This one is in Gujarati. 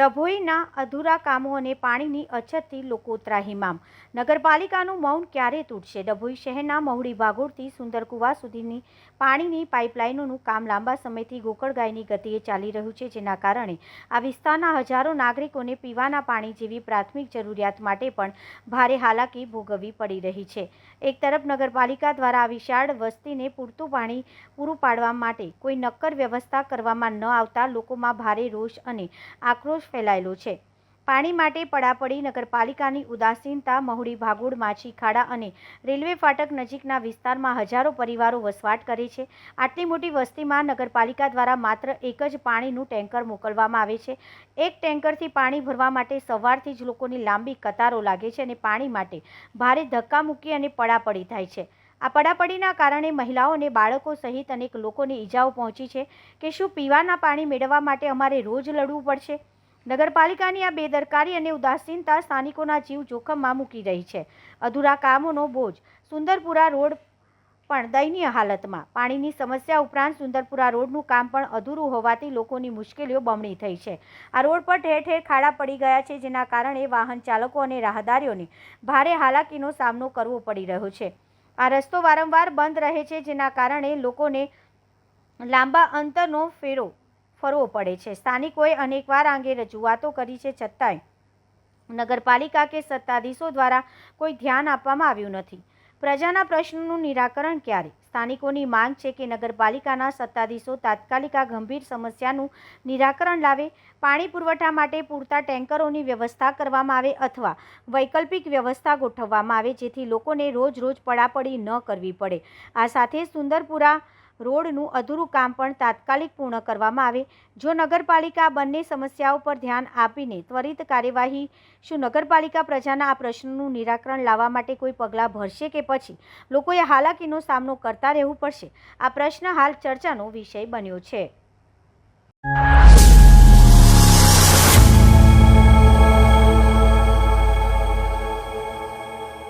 ડભોઈના અધૂરા કામો અને પાણીની અછતથી લોકો ત્રાહિમામ નગરપાલિકાનું મૌન ક્યારે તૂટશે? ડભોઈ શહેરના મહુડી ભાગોળથી સુંદરકુવા સુધીની પાણીની પાઇપલાઇનોનું કામ લાંબા સમયથી ગોકળગાયની ગતિએ ચાલી રહ્યું છે, જેના કારણે આ વિસ્તારના હજારો નાગરિકોને પીવાના પાણી જેવી પ્રાથમિક જરૂરિયાત માટે પણ ભારે હાલાકી ભોગવવી પડી રહી છે. એક તરફ નગરપાલિકા દ્વારા આ વિશાળ વસ્તીને પૂરતું પાણી પૂરું પાડવા માટે કોઈ નક્કર વ્યવસ્થા કરવામાં ન આવતા લોકોમાં ભારે રોષ અને આક્રોશ ફેલાયેલો છે. પાણી માટે પડાપડી નગરપાલિકાની ઉદાસીનતા, મહુડી ભાગોળ, માછી ખાડા અને રેલવે ફાટક નજીકના વિસ્તારમાં હજારો પરિવારો વસવાટ કરે છે. આટલી મોટી વસ્તીમાં નગરપાલિકા દ્વારા માત્ર એક જ પાણીનું ટેન્કર મોકલવામાં આવે છે. એક ટેન્કરથી પાણી ભરવા માટે સવારથી જ લોકોની લાંબી કતારો લાગે છે અને પાણી માટે ભારે ધક્કા મૂકી અને પડાપડી થાય છે. આ પડાપડીના કારણે મહિલાઓ અને બાળકો સહિત અનેક લોકોને ઈજાઓ પહોંચી છે. કે શું પીવાના પાણી મેળવવા માટે અમારે રોજ લડવું પડશે? નગરપાલિકાની આ બેદરકારી અને ઉદાસીનતા સ્થાનિકોના જીવ જોખમમાં મૂકી રહી છે. અધૂરા કામોનો બોજ સુંદરપુરા રોડ પણ દયનીય હાલતમાં. પાણીની સમસ્યા ઉપરાંત સુંદરપુરા રોડનું કામ પણ અધૂરું હોવાથી લોકોની મુશ્કેલીઓ બમણી થઈ છે. આ રોડ પર ઠેર ઠેર ખાડા પડી ગયા છે, જેના કારણે વાહન ચાલકો અને રાહદારીઓને ભારે હાલાકીનો સામનો કરવો પડી રહ્યો છે. આ રસ્તો વારંવાર બંધ રહે છે, જેના કારણે લોકોને લાંબા અંતરનો ફેરો ફરવો પડે છે. સ્થાનિકોએ અનેકવાર આ અંગે રજૂઆતો કરી છે છતાંય નગરપાલિકા કે સત્તાધીશો દ્વારા કોઈ ધ્યાન આપવામાં આવ્યું નથી. પ્રજાના પ્રશ્નોનું નિરાકરણ ક્યારે? સ્થાનિકોની માંગ છે કે નગરપાલિકાના સત્તાધીશો તાત્કાલિક આ ગંભીર સમસ્યાનું નિરાકરણ લાવે, પાણી પુરવઠા માટે પૂરતા ટેન્કરોની વ્યવસ્થા કરવામાં આવે અથવા વૈકલ્પિક વ્યવસ્થા ગોઠવવામાં આવે જેથી લોકોને રોજ રોજ પડાપડી ન કરવી પડે. આ સાથે સુંદરપુરા રોડનું અધૂરું કામ પણ તાત્કાલિક પૂર્ણ કરવામાં આવે. જો નગરપાલિકા બંને સમસ્યાઓ પર ધ્યાન આપીને ત્વરિત કાર્યવાહી, શું નગરપાલિકા પ્રજાના આ પ્રશ્નનું નિરાકરણ લાવવા માટે કોઈ પગલાં ભરશે કે પછી? લોકોએ હાલાકીનો સામનો કરતા રહેવું પડશે. આ પ્રશ્ન હાલ ચર્ચાનો વિષય બન્યો છે.